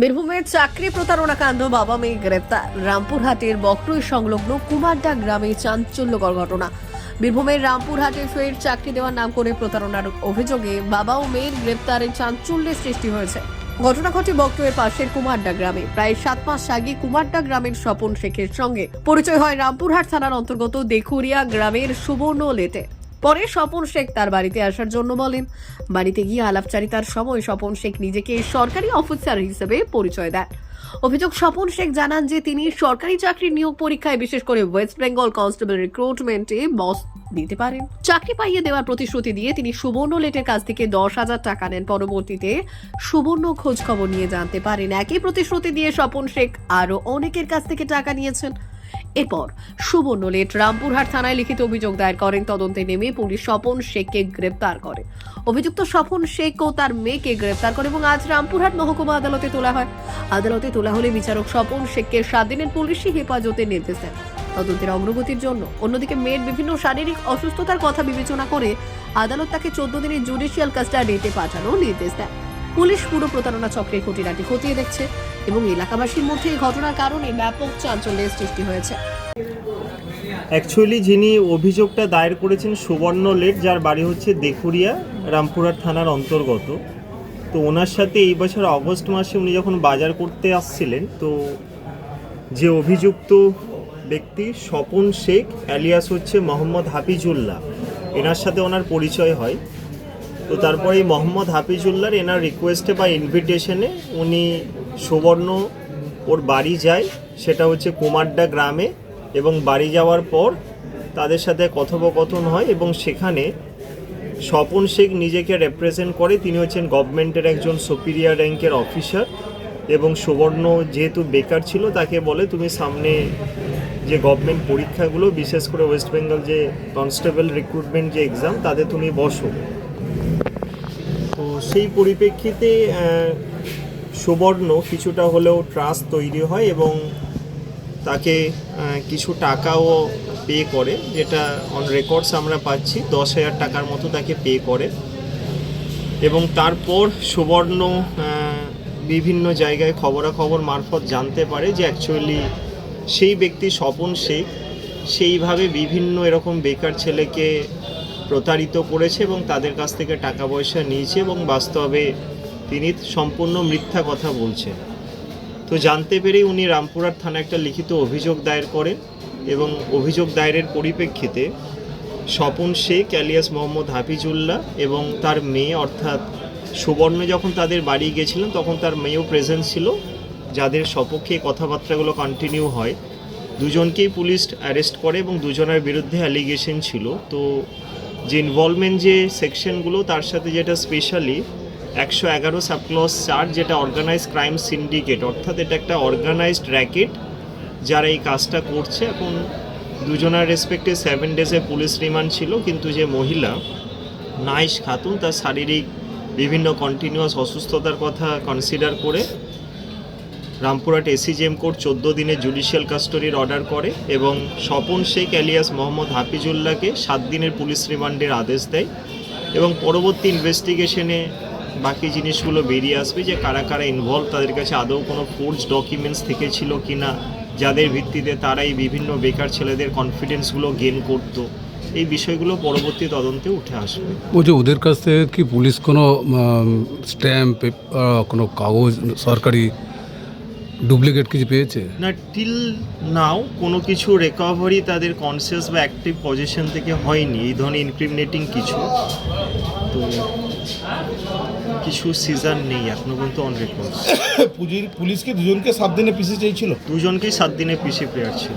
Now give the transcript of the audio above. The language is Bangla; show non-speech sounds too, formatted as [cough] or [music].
বীরভূমের চাকরি প্রতারণা কাণ্ড বাবা মেয়ে গ্রেপ্তার। রামপুরহাটের বকরুই সংলগ্ন কুমারডা গ্রামে চাঞ্চল্যকর ঘটনা। বীরভূমের রামপুরহাটে ফের চাকরি দেওয়ার নাম করে প্রতারণার অভিযোগে বাবা ও মেয়ের গ্রেপ্তারে চাঞ্চল্যের সৃষ্টি হয়েছে। ঘটনা ঘটে বকরুয়ের পাশের কুমারডা গ্রামে। প্রায় সাত মাস আগে কুমারডা গ্রামের স্বপন শেখের সঙ্গে। পরিচয় হয় রামপুরহাট থানার অন্তর্গত দেখুরিয়া গ্রামের সুবর্ণ লেটে। পরে স্বপন শেখ তার বাড়িতে আসার জন্য বলেন। বাড়িতে গিয়ে আলাপচারিতার সময় স্বপন শেখ নিজেকে সরকারি অফিসার হিসেবে পরিচয় দেন। অভিযোগ, স্বপন শেখ জানান যে তিনি সরকারি চাকরির নিয়োগ পরীক্ষায় বিশেষ করে ওয়েস্ট বেঙ্গল কনস্টেবল রিক্রুটমেন্টে বস দিতে পারেন। চাকরি পাইয়ে দেওয়ার প্রতিশ্রুতি দিয়ে তিনি সুবর্ণ লেটের কাছ থেকে দশ হাজার টাকা নেন। পরবর্তীতে সুবর্ণ খোঁজ খবর নিয়ে জানতে পারেন। একই প্রতিশ্রুতি দিয়ে স্বপন শেখ আরও অনেকের কাছ থেকে টাকা নিয়েছেন। এরপর সুবর্ণ লেট রামপুরহাট থানায় লিখিত অভিযোগ দায়ের করেন। তদন্তে নেমে পুলিশ স্বপন শেখকে গ্রেপ্তার করে। অভিযুক্ত স্বপন শেখ ও তার মেয়েকে গ্রেপ্তার করে এবং আজ রামপুরহাট মহকুমা আদালতে তোলা হয়। আদালতে তোলা হলে বিচারক স্বপন শেখকে সাত দিনের পুলিশি হেফাজতে নির্দেশ দেন। তদন্তের অগ্রগতির জন্য অন্যদিকে মেয়ের বিভিন্ন শারীরিক অসুস্থতার কথা বিবেচনা করে আদালত তাকে চোদ্দ দিনের জুডিশিয়াল কাস্টাডিতে পাঠানোর নির্দেশ দেয় পুলিশ পুরো প্রতারণা চক্রের খুঁটিনাটি খতিয়ে দেখছে এবং এলাকাবাসীর মধ্যে এই ঘটনার কারণে ব্যাপক চাঞ্চল্যের সৃষ্টি হয়েছে। অ্যাকচুয়ালি যিনি অভিযোগটা দায়ের করেছেন সুবর্ণ লেট যার বাড়ি হচ্ছে দেখুরিয়া রামপুরার থানার অন্তর্গত। তো ওনার সাথে এই বছর অগস্ট মাসে উনি যখন বাজার করতে আসছিলেন, তো যে অভিযুক্ত ব্যক্তি স্বপন শেখ অ্যালিয়াস হচ্ছে মোহাম্মদ হাফিজুল্লাহ, এনার সাথে ওনার পরিচয় হয়। তো তারপরে মোহাম্মদ হাফিজুল্লাহর এনার রিকোয়েস্টে বা ইনভিটেশনে উনি সুবর্ণ ওর বাড়ি যায়, সেটা হচ্ছে কুমারডা গ্রামে এবং বাড়ি যাওয়ার পর তাদের সাথে কথোপকথন হয় এবং সেখানে স্বপন শেখ নিজেকে রেপ্রেজেন্ট করে, তিনি হচ্ছেন গভর্নমেন্টের একজন সুপিরিয়ার র্যাঙ্কের অফিসার এবং সুবর্ণ যেহেতু বেকার ছিল, তাকে বলে তুমি সামনে যে গভর্নমেন্ট পরীক্ষাগুলো, বিশেষ করে ওয়েস্ট বেঙ্গল যে কনস্টেবল রিক্রুটমেন্ট যে এক্সাম তাতে তুমি বসো। তো সেই পরিপ্রেক্ষিতে সুবর্ণ কিছুটা হলেও ট্রাস্ট তৈরি হয় এবং তাকে কিছু টাকাও পে করে, যেটা অন রেকর্ডস আমরা পাচ্ছি, দশ হাজার টাকার মতো তাকে পে করে। এবং তারপর সুবর্ণ বিভিন্ন জায়গায় খবরাখবর মারফত জানতে পারে যে অ্যাকচুয়ালি সেই ব্যক্তি স্বপন শেখ, সেইভাবে বিভিন্ন এরকম বেকার ছেলেকে প্রতারিত করেছে এবং তাদের কাছ থেকে টাকা পয়সা নিয়েছে এবং বাস্তবে তিনি সম্পূর্ণ মিথ্যা কথা বলছেন। তো জানতে পেরেই উনি রামপুরার থানায় একটা লিখিত অভিযোগ দায়ের করেন এবং অভিযোগ দায়েরের পরিপ্রেক্ষিতে স্বপন শেখ অ্যালিয়াস মোহাম্মদ হাফিজুল্লাহ এবং তার মেয়ে অর্থাৎ সুবর্ণ যখন তাদের বাড়ি গেছিলেন তখন তার মেয়েও প্রেজেন্ট ছিল, যাদের সপক্ষে কথাবার্তাগুলো কন্টিনিউ হয়। দুজনকেই পুলিশ অ্যারেস্ট করে এবং দুজনের বিরুদ্ধে অ্যালিগেশন ছিল। তো যে ইনভলভমেন্ট যে সেকশনগুলো তার সাথে যেটা স্পেশালি একশো এগারো সাবক্লস চার যেটা অর্গানাইজ ক্রাইম সিন্ডিকেট অর্থাৎ এটা একটা অর্গানাইজড র্যাকেট যারা এই কাজটা করছে। এখন দুজনার রেসপেক্টে সেভেন ডেজে পুলিশ রিমান্ড ছিল, কিন্তু যে মহিলা নাইস খাতুন, তার শারীরিক বিভিন্ন কন্টিনিউয়াস অসুস্থতার কথা কনসিডার করে রামপুরহাট এসিজিএম কোর্ট চোদ্দ দিনে জুডিশিয়াল কাস্টডির অর্ডার করে এবং স্বপন শেখ অ্যালিয়াস মোহাম্মদ হাফিজুল্লাহকে সাত দিনের পুলিশ রিমান্ডের আদেশ দেয় এবং পরবর্তী ইনভেস্টিগেশনে বাকি জিনিসগুলো বেরিয়ে আসবে যে কারা কারা ইনভলভ তাদের কাছে আদৌ কোনো ফোর্স ডকুমেন্টস থেকে ছিল কি না যাদের ভিত্তিতে তারাই বিভিন্ন বেকার ছেলেদের কনফিডেন্সগুলো গেন করতো। এই বিষয়গুলো পরবর্তী তদন্তে উঠে আসবে। বলছি, ওদের কাছ থেকে কি পুলিশ কোনো স্ট্যাম্প কোনো কাগজ, সরকারি ডুপ্লিকেট কিছু পেয়েছে? না টিল নাও কোনো কিছু রিকভারি তাদের কনসিয়াস বা অ্যাক্টিভ পজিশন থেকে হয়নি। এই ধরনের ইনক্রিমিনেটিং কিছু। তো কিছু সিজন নেই এখনও পর্যন্ত অন [coughs] রেকর্ড পুলিশ পুলিশকে দুজনকে সাত দিনে পিছিয়ে চাইছিল দুজনকেই সাত দিনে পিছিয়ে প্লেয়ার ছিল।